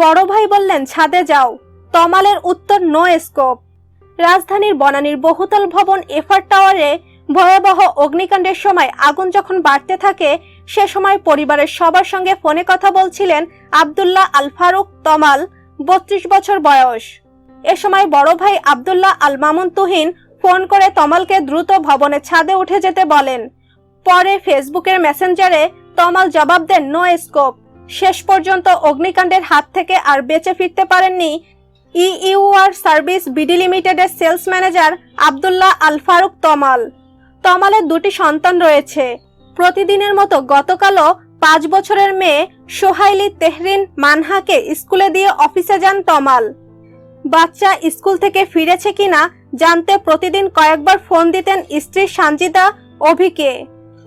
বড় ভাই বললেন, ছাদে যাও। তমালের উত্তর, নো স্কোপ। রাজধানীর বনানীর বহুতল ভবন এফআর টাওয়ারে ভয়াবহ অগ্নিকাণ্ডের সময় আগুন যখন বাড়তে থাকে, সে সময় পরিবারের সবার সঙ্গে ফোনে কথা বলছিলেন আবদুল্লাহ আল ফারুক তমাল, বত্রিশ বছর বয়স। এ সময় বড় ভাই আবদুল্লাহ আল মামুন তুহিন ফোন করে তমালকে দ্রুত ভবনের ছাদে উঠে যেতে বলেন। পরে ফেসবুকের মেসেঞ্জারে তমাল জবাব দেন, নো স্কোপ। শেষ পর্যন্ত অগ্নিকাণ্ডের হাত থেকে আর বেঁচে ফিরতে পারেননি ইইউআর সার্ভিস বিডি লিমিটেডের সেলস ম্যানেজার আব্দুল্লাহ আল ফারুক তমাল। তমালের দুটি সন্তান রয়েছে। প্রতিদিনের মতো গতকালও পাঁচ বছরের মেয়ে সোহাইলি তেহরিন মানহাকে স্কুলে দিয়ে অফিসে যান তমাল। বাচ্চা স্কুল থেকে ফিরেছে কিনা জানতে প্রতিদিন কয়েকবার ফোন দিতেন স্ত্রী সানজিদা অভিকে।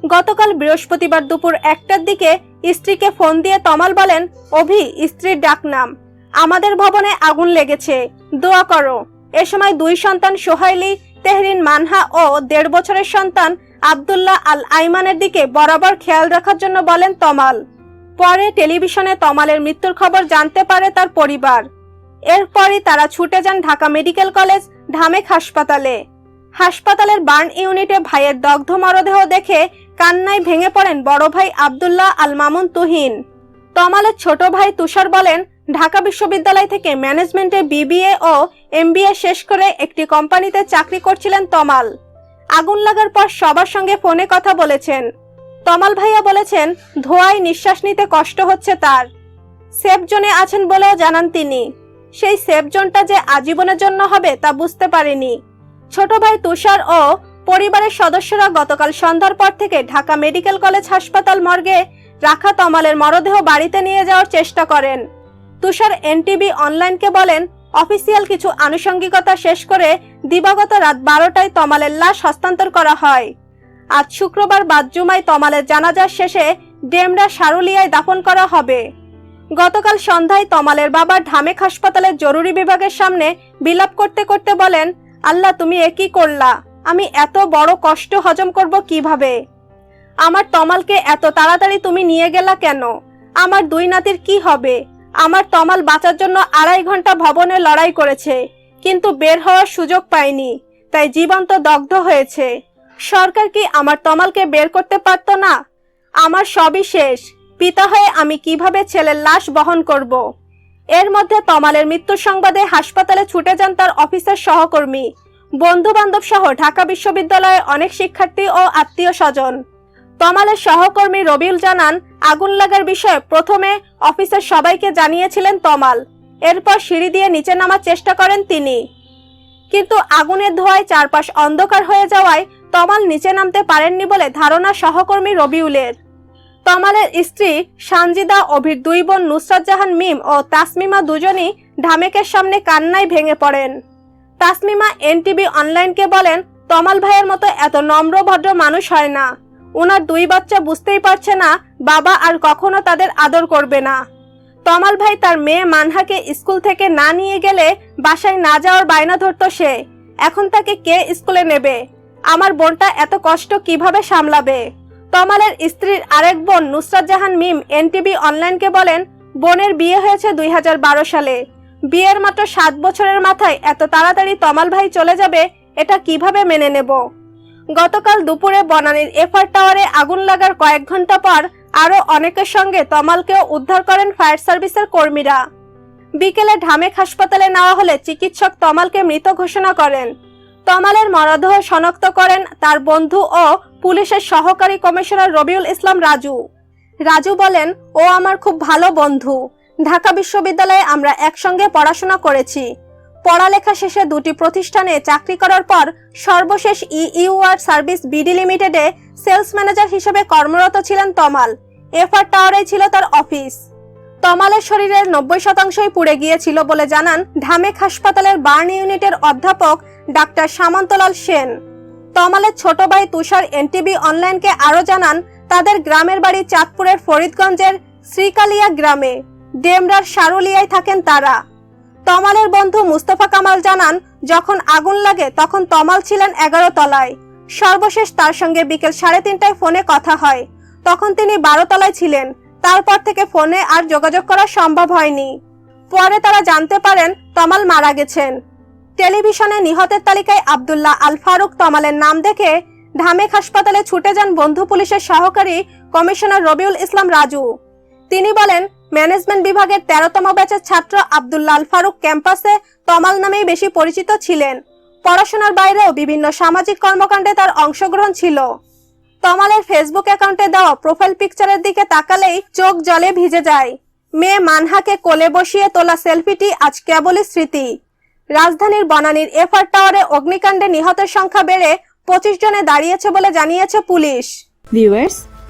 গতকাল বৃহস্পতিবার দুপুর একটার দিকে স্ত্রীকে ফোন দিয়ে তমাল বলেন, অভি, স্ত্রীর ডাকনাম। আমাদের ভবনে আগুন লেগেছে। দোয়া করো। এ সময় দুই সন্তান সোহাইলি, তেহরিন মানহা ও দেড় বছরের সন্তান আবদুল্লাহ আল আইমানের দিকে বরাবর খেয়াল রাখার জন্য বলেন তমাল। পরে টেলিভিশনে তমালের মৃত্যুর খবর জানতে পারে তার পরিবার। এরপরই তারা ছুটে যান ঢাকা মেডিকেল কলেজ, ঢামেক হাসপাতালে। হাসপাতালের বার্ন ইউনিটে ভাইয়ের দগ্ধ মরদেহ দেখে কান্নায় ভেঙে পড়েন বড় ভাই আব্দুল্লাহ আল মামুন তুহিন। তমালের ছোট ভাই তুষার বলেন, ঢাকা বিশ্ববিদ্যালয় থেকে ম্যানেজমেন্টে বিবিএ ও এমবিএ শেষ করে একটি কোম্পানিতে চাকরি করছিলেন তমাল। আগুন লাগার পর সবার সঙ্গে ফোনে কথা বলেছেন। তমাল ভাইয়া বলেছেন, ধোঁয়ায় নিঃশ্বাস নিতে কষ্ট হচ্ছে তার। সেফ জোনে আছেন বলেও জানান তিনি। সেই সেফ জোনটা যে আজীবনের জন্য হবে তা বুঝতে পারেনি। ছোট ভাই তুষার ও পরিবারের সদস্যরা গতকাল সন্ধ্যার পর থেকে ঢাকা মেডিকেল কলেজ হাসপাতাল মর্গে রাখা তমালের মরদেহ বাড়িতে নিয়ে যাওয়ার চেষ্টা করেন। তুষার এনটিভি অনলাইনকে বলেন, অফিসিয়াল কিছু আনুষঙ্গিকতা শেষ করে দিবাগত রাত বারোটায় তমালের লাশ হস্তান্তর করা হয়। আজ শুক্রবার বাদজুমায় তমালের জানাজার শেষে ডেমরা সারুলিয়ায় দাফন করা হবে। গতকাল সন্ধ্যায় তমালের বাবা ঢামেক হাসপাতালের জরুরি বিভাগের সামনে বিলাপ করতে করতে বলেন, আল্লাহ, তুমি এ কি করলা? আমি এত বড় কষ্ট হজম করব কীভাবে? আমার তমালকে এত তাড়াতাড়ি তুমি নিয়ে গেলা কেন? আমার দুই নাতির কি হবে? আমার তমাল বাঁচার জন্য আড়াই ঘণ্টা ভবনে লড়াই করেছে, কিন্তু বের হওয়ার সুযোগ পায়নি, তাই জীবন্ত দগ্ধ হয়েছে। সরকার কি আমার তমালকে বের করতে পারত না? আমার সবই শেষ, পিতা হয়ে আমি কীভাবে ছেলের লাশ বহন করব? এর মধ্যে তমালের মৃত্যুর সংবাদে হাসপাতালে ছুটে যান তার অফিসের সহকর্মী। বন্ধু বান্ধব সহ ঢাকা বিশ্ববিদ্যালয়ের অনেক শিক্ষার্থী ও আত্মীয় স্বজন। তমালের সহকর্মী রবিউল জানান, আগুন লাগার বিষয়ে প্রথমে অফিসের সবাইকে জানিয়েছিলেন তমাল। এরপর সিঁড়ি দিয়ে নিচে নামার চেষ্টা করেন তিনি। কিন্তু আগুনের ধোঁয়ায় চারপাশ অন্ধকার হয়ে যাওয়ায় তমাল নিচে নামতে পারেননি বলে ধারণা সহকর্মী রবিউলের। তমালের স্ত্রী সানজিদা, অভির দুই বোন নুসরাত জাহান মিম ও তাসমিমা দুজনই ঢামেকের সামনে কান্নায় ভেঙে পড়েন। তাসমিমা এনটিভি অনলাইনকে বলেন, তমাল ভাইয়ের মতো এত নম্র, ভদ্র মানুষ হয় না। ওনার দুই বাচ্চা বুঝতেই পারছে না বাবা আর কখনো তাদের আদর করবে না। তমাল ভাই তার মেয়ে মানহাকে স্কুল থেকে না নিয়ে গেলে বাসায় না যাওয়ার বায়না ধরতো সে। এখন তাকে কে স্কুলে নেবে? আমার বোনটা এত কষ্ট কীভাবে সামলাবে? তমালের স্ত্রীর আরেক বোন নুসরাত জাহান মিম এনটিভি অনলাইনকে বলেন, বোনের বিয়ে হয়েছে দুই হাজার বারো সালে। বিয়ের মাত্র সাত বছরের মাথায় এত তাড়াতাড়ি তমাল ভাই চলে যাবে, এটা কীভাবে মেনে নেব? গতকাল দুপুরে বনানীর এফআর টাওয়ারে আগুন লাগার কয়েক ঘণ্টা পর আরও অনেকের সঙ্গে তমালকেও উদ্ধার করেন ফায়ার সার্ভিসের কর্মীরা। বিকেলে ঢামেক হাসপাতালে নেওয়া হলে চিকিৎসক তমালকে মৃত ঘোষণা করেন। তমালের মরদেহ শনাক্ত করেন তার বন্ধু ও পুলিশের সহকারী কমিশনার রবিউল ইসলাম রাজু। রাজু বলেন, ও আমার খুব ভালো বন্ধু। ঢাকা বিশ্ববিদ্যালয়ে আমরা একসঙ্গে পড়াশোনা করেছি। পড়ালেখা শেষে দুটি প্রতিষ্ঠানে চাকরি করার পর সর্বশেষ ইইউআর সার্ভিস বিডি লিমিটেডে সেলস ম্যানেজার হিসেবে কর্মরত ছিলেন তমাল। এফআর টাওয়ারে ছিল তার অফিস। তমালের শরীরের নব্বই শতাংশই পুড়ে গিয়েছিল বলে জানান ঢামেক হাসপাতালের বার্ন ইউনিটের অধ্যাপক ডাক্তার সামন্তলাল সেন। তমালের ছোট ভাই তুষার এনটিভি অনলাইনকে আরও জানান, তাদের গ্রামের বাড়ি চাঁদপুরের ফরিদগঞ্জের শ্রীকালিয়া গ্রামে। ডেমরার সারুলিয়ায় থাকেন তারা। তমালের বন্ধু মুস্তফা কামাল জানান, যখন আগুন লাগে তখন তমাল ছিলেন এগারো তলায়। সর্বশেষ তার সঙ্গে বিকেল সাড়ে তিনটায় ফোনে কথা হয়। তখন তিনি বারো তলায় ছিলেন। তারপর থেকে ফোনে আর যোগাযোগ করা সম্ভব হয়নি। পরে তারা জানতে পারেন তমাল মারা গেছেন। টেলিভিশনে নিহতের তালিকায় আবদুল্লাহ আল ফারুক তমালের নাম দেখে ঢামেক হাসপাতালে ছুটে যান বন্ধু পুলিশের সহকারী কমিশনার রবিউল ইসলাম রাজু। তিনি বলেন ম্যানেজমেন্ট বিভাগের তেরোতম ব্যাচের ছাত্র আব্দুল্লাহ আল ফারুক ক্যাম্পাসে তমাল নামেই বেশি পরিচিত ছিলেন। পড়াশোনার বাইরেও বিভিন্ন সামাজিক কর্মকাণ্ডে তার অংশগ্রহণ ছিল। তমালের ফেসবুক অ্যাকাউন্টে দেওয়া প্রোফাইল পিকচারের দিকে তাকালেই চোখ জলে ভিজে যায়। মেয়ে মানহাকে কোলে বসিয়ে তোলা সেলফিটি আজ কেবলই স্মৃতি। রাজধানীর বনানীর এফআর টাওয়ারে অগ্নিকাণ্ডে নিহতের সংখ্যা বেড়ে পঁচিশ জনে দাঁড়িয়েছে বলে জানিয়েছে পুলিশ। ভিউয়ার্স